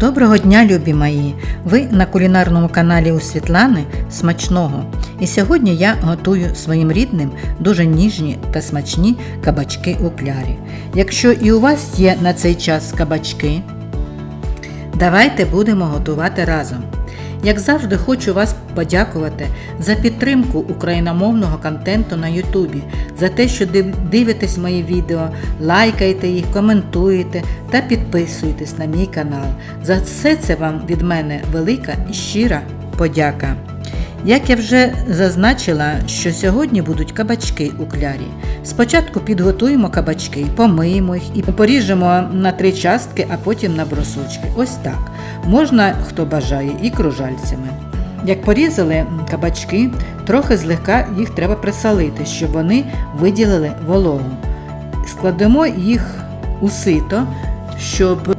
Доброго дня, любі мої! Ви на кулінарному каналі у Світлани Смачного. І сьогодні я готую своїм рідним дуже ніжні та смачні кабачки у клярі. Якщо і у вас є на цей час кабачки, давайте будемо готувати разом. Як завжди, хочу вас подякувати за підтримку україномовного контенту на Ютубі, за те, що дивитесь мої відео, лайкаєте їх, коментуєте та підписуєтесь на мій канал. За все це вам від мене велика і щира подяка. Як я вже зазначила, що сьогодні будуть кабачки у клярі. Спочатку підготуємо кабачки, помиємо їх і поріжемо на три частки, а потім на брусочки. Ось так. Можна, хто бажає, і кружальцями. Як порізали кабачки, трохи злегка їх треба присолити, щоб вони виділили вологу. Складемо їх у сито, щоб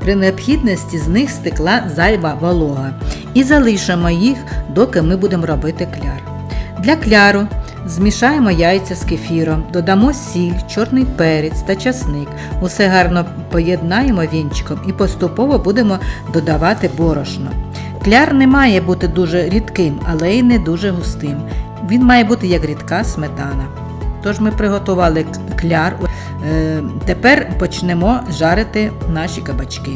при необхідності з них стекла зайва волога. І залишимо їх, доки ми будемо робити кляр. Для кляру змішаємо яйця з кефіром, додамо сіль, чорний перець та часник. Усе гарно поєднаємо вінчиком і поступово будемо додавати борошно. Кляр не має бути дуже рідким, але й не дуже густим. Він має бути як рідка сметана. Тож ми приготували к- кляр. Е, Тепер почнемо жарити наші кабачки.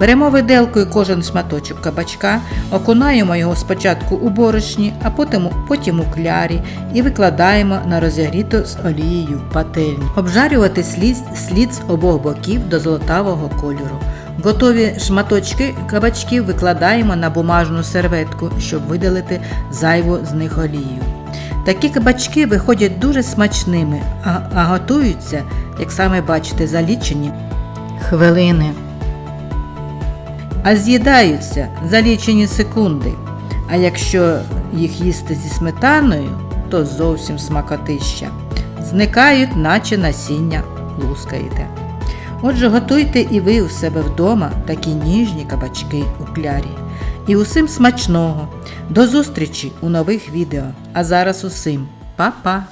Беремо виделкою кожен шматочок кабачка, окунаємо його спочатку у борошні, а потім, потім у клярі і викладаємо на розігріту з олією пательню. Обжарювати слід, слід з обох боків до золотавого кольору. Готові шматочки кабачків викладаємо на бумажну серветку, щоб видалити зайву з них олію. Такі кабачки виходять дуже смачними, а, а готуються, як саме бачите, за лічені хвилини. А з'їдаються за лічені секунди. А якщо їх їсти зі сметаною, то зовсім смакотища. Зникають, наче насіння лускаєте. Отже, готуйте і ви у себе вдома такі ніжні кабачки у клярі. І усім смачного! До зустрічі у нових відео. А зараз усім па-па!